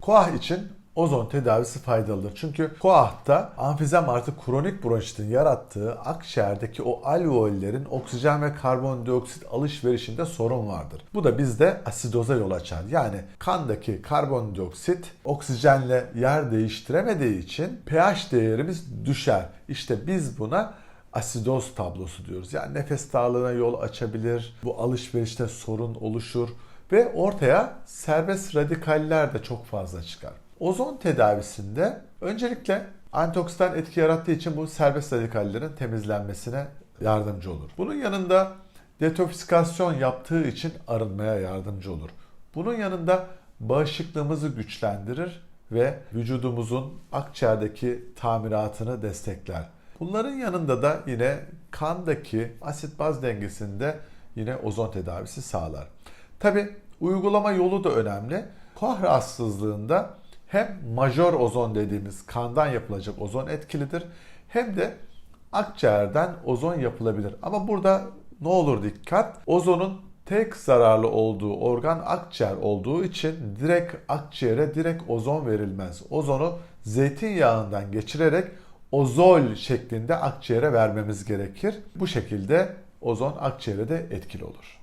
Koah için ozon tedavisi faydalıdır. Çünkü koahta amfizem artı kronik bronşitin yarattığı akciğerdeki o alveollerin oksijen ve karbondioksit alışverişinde sorun vardır. Bu da bizde asidoza yol açar. Yani kandaki karbondioksit oksijenle yer değiştiremediği için pH değerimiz düşer. İşte biz buna asidoz tablosu diyoruz. Yani nefes darlığına yol açabilir, bu alışverişte sorun oluşur ve ortaya serbest radikaller de çok fazla çıkar. Ozon tedavisinde öncelikle antioksidan etki yarattığı için bu serbest radikallerin temizlenmesine yardımcı olur. Bunun yanında detoksifikasyon yaptığı için arınmaya yardımcı olur. Bunun yanında bağışıklığımızı güçlendirir ve vücudumuzun akciğerdeki tamiratını destekler. Bunların yanında da yine kandaki asit baz dengesinde yine ozon tedavisi sağlar. Tabi uygulama yolu da önemli. Koah rahatsızlığında hem majör ozon dediğimiz kandan yapılacak ozon etkilidir hem de akciğerden ozon yapılabilir. Ama burada ne olur dikkat. Ozonun tek zararlı olduğu organ akciğer olduğu için direkt akciğere direkt ozon verilmez. Ozonu zeytinyağından geçirerek ozol şeklinde akciğere vermemiz gerekir. Bu şekilde ozon akciğere de etkili olur.